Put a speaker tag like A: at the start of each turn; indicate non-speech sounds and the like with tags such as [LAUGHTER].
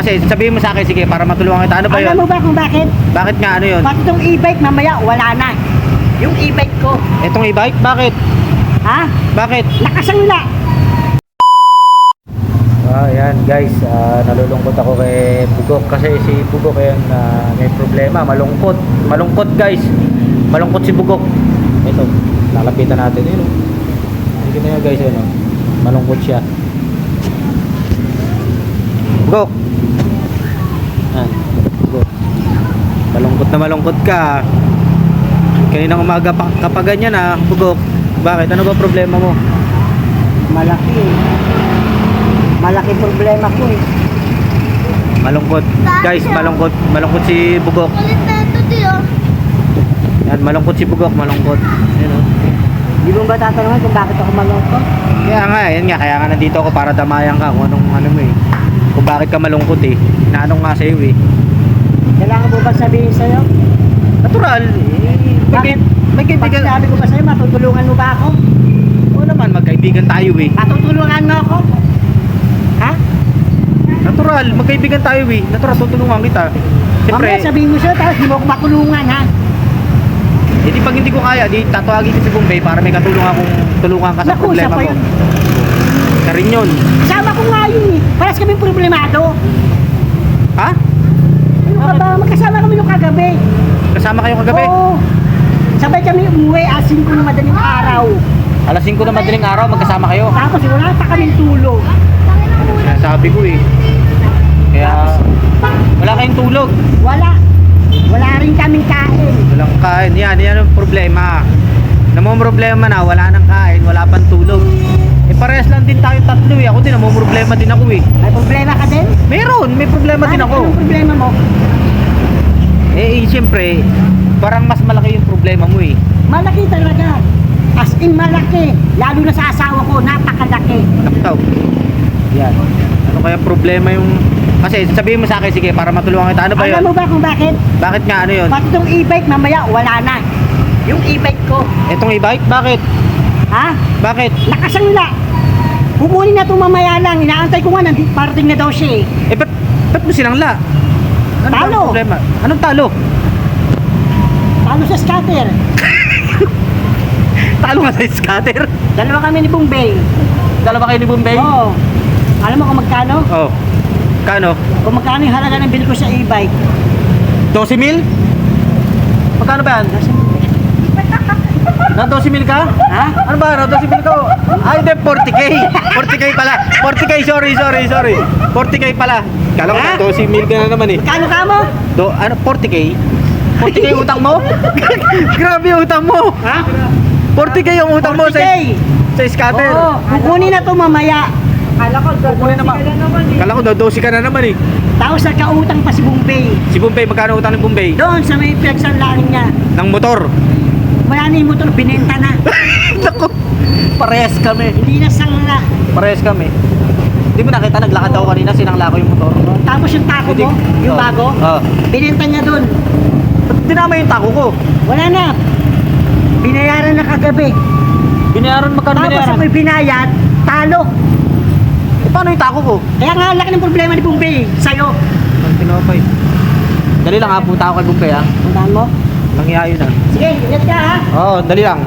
A: Kasi sabihin mo sa akin, sige, para matulungan kita. Ano ba yun?
B: Alam mo ba kung bakit?
A: Bakit nga, ano yun?
B: Pati itong e-bike mamaya wala na. Yung e-bike ko.
A: Itong e-bike? Bakit?
B: Ha?
A: Bakit?
B: Nakasangla.
A: Ah, yan guys, ah, nalulungkot ako kay Bugok kasi si Bugok ayan ah, may problema, malungkot. Malungkot guys. Malungkot si Bugok. Ito, lalapitan natin yun. oh. Hindi na yun guys, ano. Malungkot siya. Bugok. Yan, Bugok. Malungkot na malungkot ka. Kaninang umaga pa kapag ganyan ah, Bugok. Bakit? Ano ba problema mo?
B: Malaki eh. Malaki problema ko eh.
A: Malungkot. Guys, malungkot. Malungkot si Bugok.
C: Tiyo.
A: Yan, malungkot si Bugok, malungkot. Yan oh.
B: Di mo ba tatanungan kung bakit ako malungkot?
A: Kaya nga, yan nga, kaya nga nandito ako para damayan ka kung anong ano mo eh. Kung bakit ka malungkot eh. Inaanong nga sa'yo eh.
B: Kailangan mo ba sabihin sa'yo?
A: Natural. Eh,
B: Bakit?
A: may
B: Pag
A: kaibigan.
B: sinabi ko ba sa'yo, matutulungan mo ba ako?
A: Oo naman, magkaibigan tayo eh.
B: Matutulungan mo ako? Ha?
A: Natural, magkaibigan tayo eh. Natural, tutulungan kita. Siyempre,
B: Mamaya sabihin mo sa'yo, tapos di mo ako matulungan ha?
A: eh di pag hindi ko kaya, di tatawagin ko si Bombay para may katulungan akong tulungan ka sa
B: Naku,
A: problema mo.
B: yun.
A: Ka rin yun.
B: Kasama ko nga yun eh. Paras kami problemado.
A: Ha?
B: Ano ka ba? Magkasama kami nung kagabi.
A: Kasama kayo kagabi?
B: Oo. Sabay kami umuwi asin ko ng madaling araw.
A: Alas 5 na madaling araw, magkasama kayo.
B: Tapos wala pa kaming tulog.
A: Sinasabi ko eh. Kaya, wala kayong tulog.
B: Wala. Wala rin kaming kain.
A: Walang kain. Yan, yan ang problema. Namumroblema na, wala nang kain, wala pang tulog. Parehas lang din tayo tatlo eh. Ako din, namumroblema din ako eh.
B: May problema ka din?
A: Meron, may problema din
B: Ano-
A: ako.
B: Anong problema mo?
A: Eh, eh siyempre, parang mas malaki yung problema mo eh.
B: Malaki talaga. As in malaki. Lalo na sa asawa ko, napakalaki.
A: Naktaw. Yan. Ano kaya problema yung... Kasi sabihin mo sa akin, sige, para matulungan kita. Ano ba yun?
B: Alam mo ba kung bakit?
A: Bakit nga, ano yun?
B: Pati itong e-bike mamaya wala na. Yung e-bike ko.
A: Itong e-bike? Bakit?
B: Ha?
A: Bakit?
B: Nakasangla. Kukunin na itong mamaya lang. Inaantay ko nga, nandi, parating na daw siya eh.
A: Eh, ba't, ba't mo sinangla? Ano ba ang
B: Talo.
A: problema? Anong talo?
B: Talo sa scatter. [LAUGHS]
A: Talo nga sa scatter.
B: Dalawa kami ni Bombay.
A: Dalawa kayo ni Bombay?
B: Oo. Alam mo kung magkano?
A: Oh. Kano?
B: Kung magkano yung halaga ng bili ko sa e-bike?
A: 12 mil? Magkano ba yan? Na 12 mil ka?
B: Ha?
A: Ano ba? Na 12 mil ka? Ay, hindi, 40k. 40k pala. 40k, sorry, sorry, sorry. 40k pala. Kala ko na 12 mil ka na naman eh.
B: Kano ka mo?
A: Do, ano, 40k? 40k utang mo? [LAUGHS] Grabe yung utang mo.
B: Ha?
A: 40k yung utang mo sa,
B: 40K.
A: sa scatter.
B: Oo. Kukunin na to mamaya. Kala ko,
A: Kukunin naman. Kala ko, dodosi ka na naman eh.
B: Tapos nagkautang pa si Bombay.
A: Si Bombay, magkano utang ni Bombay?
B: Doon sa may pinagsanlaan niya.
A: Ng motor.
B: Wala na yung motor, binenta na. [LAUGHS]
A: Naku, parehas kami.
B: Hindi na sangla.
A: Parehas kami. Hindi mo nakita, naglakad ako kanina, sinangla ko yung motor.
B: Tapos yung tako mo, yung
A: Oh.
B: bago,
A: Oo.
B: binenta niya doon.
A: Ba't dinama yung tako ko?
B: Wala na. Binayaran na kagabi.
A: Binayaran, magkano
B: Tapos
A: binayaran?
B: ako'y binayad, talo.
A: Eh, paano yung tako ko?
B: Kaya nga, ang laki ng problema ni Bombay sa'yo.
A: Ang tinapay. Dali lang ha, punta ako kay Bumpay ha.
B: Tandaan mo?
A: Nangyayo na.
B: Sige, ingat ka ha.
A: Oo, dali lang.